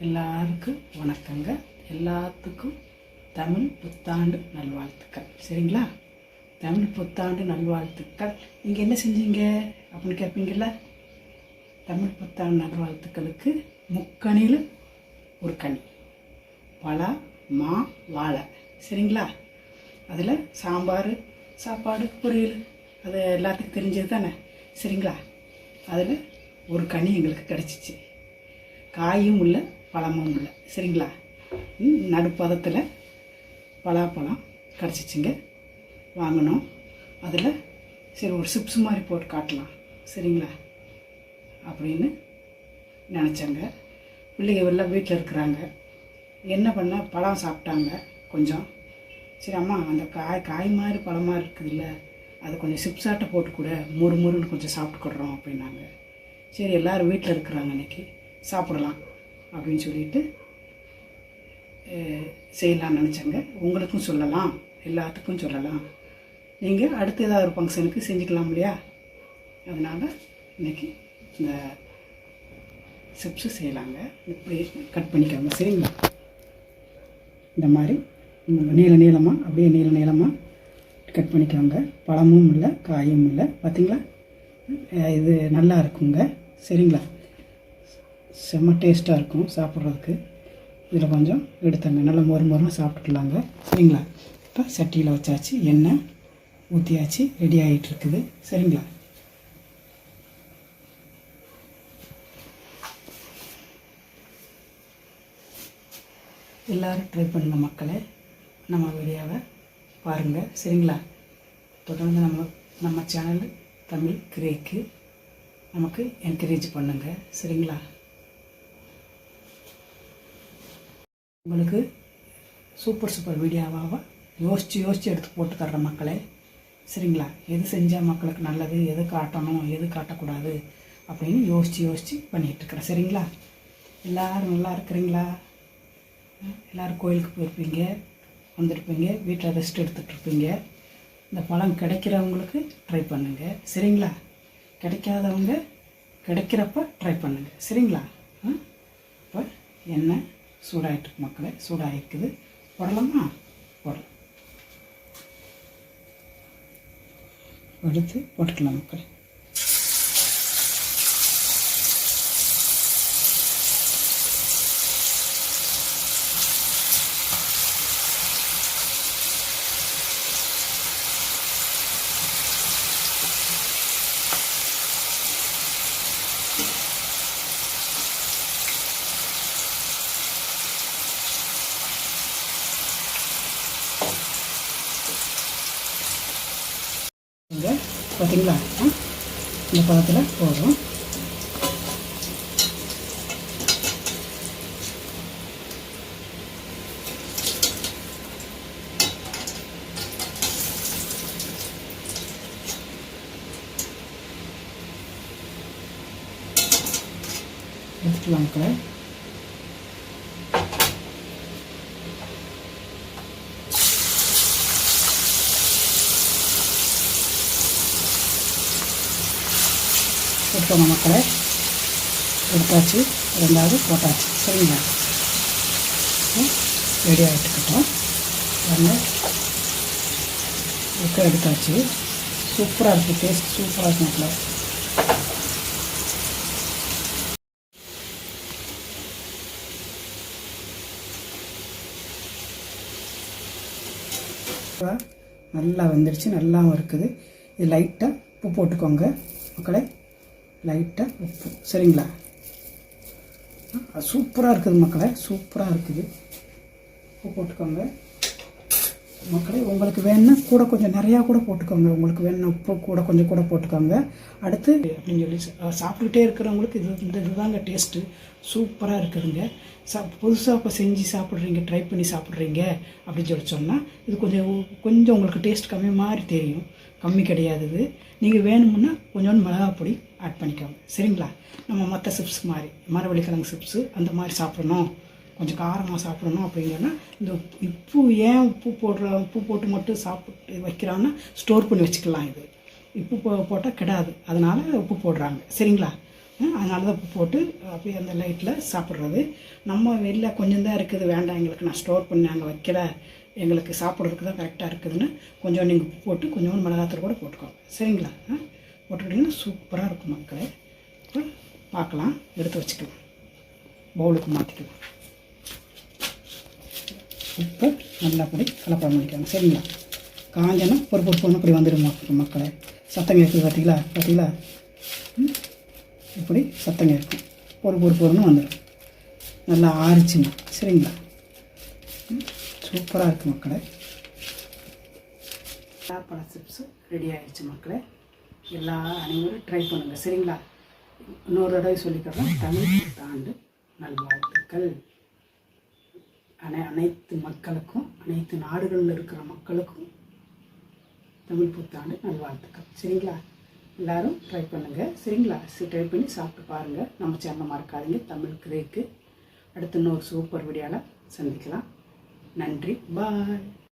எல்லாருக்கும் வணக்கங்க. எல்லாத்துக்கும் தமிழ் புத்தாண்டு நல்வாழ்த்துக்கள். சரிங்களா? தமிழ் புத்தாண்டு நல்வாழ்த்துக்கள். நீங்கள் என்ன செஞ்சீங்க அப்படின்னு கேட்பீங்கள்ல தமிழ் புத்தாண்டு நல்வாழ்த்துக்களுக்கு முக்கணியில் ஒரு கனி. பலா மா வாழை. சரிங்களா? அதில் சாம்பார் சாப்பாடு பொரியல். அது எல்லாத்துக்கும் தெரிஞ்சது தானே சரிங்களா? அதில் ஒரு கனி எங்களுக்கு கிடச்சிச்சு. காயும் இல்லை பழமும் இல்லை சரிங்களா? ம், நடுப்பதத்தில் பலாப்பழம் கிடச்சிச்சிங்க வாங்கினோம் அதில் சரி ஒரு சிப்ஸ் மாதிரி போட்டு காட்டலாம். சரிங்களா? அப்படின்னு நினச்சேங்க. பிள்ளைங்க எல்லாம் வீட்டில் இருக்கிறாங்க. என்ன பண்ண? பழம் சாப்பிட்டாங்க கொஞ்சம். சரி அம்மா அந்த காய் காய் மாதிரி பழமாக இருக்குதுல்ல. அது கொஞ்சம் சிப்ஸாட்டை போட்டு கூட முறு முறுன்னு கொஞ்சம் சாப்பிட்டுக்கிடுறோம் அப்படின்னாங்க. சரி எல்லோரும் வீட்டில் இருக்கிறாங்க இன்றைக்கி சாப்பிடலாம் அப்படின்னு சொல்லிட்டு செய்யலாம்னு நினச்சேங்க. உங்களுக்கும் சொல்லலாம் எல்லாத்துக்கும் சொல்லலாம். நீங்கள் அடுத்து ஏதாவது ஒரு ஃபங்க்ஷனுக்கு செஞ்சுக்கலாம் இல்லையா? அதனால் இன்னைக்கு இந்த சிப்ஸு செய்யலாங்க. இப்படி கட் பண்ணிக்கோங்க சரிங்களா? இந்த மாதிரி நீள நீளமாக அப்படியே நீள நீளமாக கட் பண்ணிக்கோங்க பழமும் இல்லை காயும் இல்லை. பார்த்தீங்களா இது நல்லா இருக்குங்க. சரிங்களா? செம்ம டேஸ்ட்டாக இருக்கும் சாப்பிட்றதுக்கு. இதில் கொஞ்சம் எடுத்தாங்க. நல்லா மொறு மொறுன்னு சாப்பிட்டுக்கலாங்க. சரிங்களா? இப்போ சட்டியில் வச்சாச்சு எண்ணெய். ஊற்றியாச்சு ரெடி ஆகிட்டு இருக்குது சரிங்களா? எல்லோரும் ட்ரை பண்ணுங்க மக்களே. நம்ம வீடியோவை பாருங்கள் சரிங்களா? தொடர்ந்து நம்ம நம்ம சேனல் தமிழ் கிரேக்கு நமக்கு என்கரேஜ் பண்ணுங்கள் சரிங்களா? உங்களுக்கு சூப்பர் சூப்பர் வீடியோவாக யோசித்து யோசித்து எடுத்து போட்டு தர்ற மக்களே சரிங்களா? எது செஞ்சால் மக்களுக்கு நல்லது எது காட்டணும் எது காட்டக்கூடாது அப்படின்னு யோசித்து யோசித்து பண்ணிகிட்ருக்குறேன் சரிங்களா? எல்லாரும் நல்லா இருக்கிறீங்களா? எல்லோரும் கோயிலுக்கு போயிருப்பீங்க வந்திருப்பீங்க வீட்டில் ரெஸ்ட் எடுத்துகிட்ருப்பீங்க இந்த பழம் கிடைக்கிறவங்களுக்கு ட்ரை பண்ணுங்கள் சரிங்களா? கிடைக்காதவங்க கிடைக்கிறப்ப ட்ரை பண்ணுங்கள் சரிங்களா? ஆ இப்போ என்ன? சூடாகிட்டு மக்களை சூடாகிருக்குது போடலாமா? போடலாம். எடுத்து போட்டுக்கலாம் மக்களை. பார்த்தீங்களா இந்த பதத்தில் போதும். எடுத்துக்கலாம் மக்களே. எடுத்தோங்க மக்களை எடுத்தாச்சு. ரெண்டாவது போட்டாச்சு. சரிங்களா? ரெடி ஆகிட்டுக்கிட்டோம் பாருங்க. உப்பு எடுத்தாச்சு. சூப்பராக இருக்குது டேஸ்ட் சூப்பராக இருக்கு மக்களை நல்லா வந்துடுச்சு. நல்லாவும் இருக்குது. இது லைட்டாக உப்பு போட்டுக்கோங்க மக்களை. லைட்டாக உப்பு. சரிங்களா? சூப்பராக இருக்குது மக்களை சூப்பராக இருக்குது. உப்பு போட்டுக்கோங்க. மக்களே உங்களுக்கு வேணும்னா கூட கொஞ்சம் நிறையா கூட போட்டுக்கோங்க. உங்களுக்கு வேணும்னா உப்பு கூட கொஞ்சம் கூட போட்டுக்கோங்க. அடுத்து அப்படின்னு சொல்லி சா- சாப்பிட்டுக்கிட்டே இருக்கிறவங்களுக்கு இது இந்த இதுதாங்க டேஸ்ட்டு சூப்பராக இருக்குதுங்க. சா புதுசாக இப்போ செஞ்சு சாப்பிட்றீங்க ட்ரை பண்ணி சாப்பிட்றீங்க அப்படின்னு சொல்லி சொன்னால் இது கொஞ்சம் கொஞ்சம் உங்களுக்கு டேஸ்ட் கம்மி மாதிரி தெரியும். கம்மி கிடையாது இது. நீங்கள் வேணுமுன்னா கொஞ்சோண்டு மிளகாப்பொடி ஆட் பண்ணிக்கோங்க. சரிங்களா? நம்ம மற்ற சிப்ஸ் மாதிரி மரவள்ளிக்கிழங்கு சிப்ஸு அந்த மாதிரி சாப்பிடணும். கொஞ்சம் காரமாக சாப்பிடணும் அப்படிங்கன்னா இந்த உப்பு- ஏன் உப்பு போடுற உப்பு போட்டு மட்டும் சாப்பிட்டு வைக்கிறான்னா ஸ்டோர் பண்ணி வச்சுக்கலாம் இது. உப்பு போ போட்டால் கிடாது. அதனால் உப்பு போடுறாங்க. சரிங்களா? அதனால தான் உப்பு போட்டு அப்படியே அந்த லைட்டில் சாப்பிட்றது. நம்ம வெளில கொஞ்சம் தான் இருக்குது வேண்டாம் எங்களுக்கு நான் ஸ்டோர் பண்ணி அங்கே வைக்கல. எங்களுக்கு சாப்பிட்றதுக்கு தான் கரெக்டாக இருக்குதுன்னு கொஞ்சம் நீங்கள் உப்பு போட்டு கொஞ்சோண்டு மிளகாத்தூள் கூட போட்டுக்கோங்க. சரிங்களா? போட்டுக்கிட்டிங்கன்னா சூப்பராக இருக்கும் மக்களே. பார்க்கலாம். எடுத்து வச்சுக்கலாம். பவுலுக்கு மாற்றிக்கலாம் உப்பு நல்லபடி கலப்படம் பண்ணிக்கோங்க. சரிங்களா? காஞ்சனா பொறு பொறுப்பு அப்படி வந்துடும் மக்களை மக்களே. சத்தம் கேட்குது பார்த்தீங்களா பார்த்தீங்களா இப்படி சத்தம் கேட்கும் பொறு பொறு பொறுன்னு வந்துடும் நல்லா ஆறிச்சுங்க. சரிங்களா? ம்? சூப்பராக இருக்குது மக்களே. பழ சிப்ஸு ரெடி ஆகிடுச்சு மக்களே. எல்லா அனைவரும் ட்ரை பண்ணுங்கள் சரிங்களா? இன்னொரு தடவை சொல்லிக்கிறோம் தமிழ் புத்தாண்டு நல்வாழ்த்துக்கள். அனை அனைத்து மக்களுக்கும் அனைத்து நாடுகளில் இருக்கிற மக்களுக்கும் தமிழ் புத்தாண்டு நல்வாழ்த்துக்கள். சரிங்களா? எல்லாரும் ட்ரை பண்ணுங்கள் சரிங்களா? சரி ட்ரை பண்ணி சாப்பிட்டு பாருங்கள் நம்ம சேனல் மறக்காதீங்க. தமிழ் கிரேக்கு. அடுத்து இன்னொரு சூப்பர் வீடியோவில் சந்திக்கலாம். நன்றி. பாய்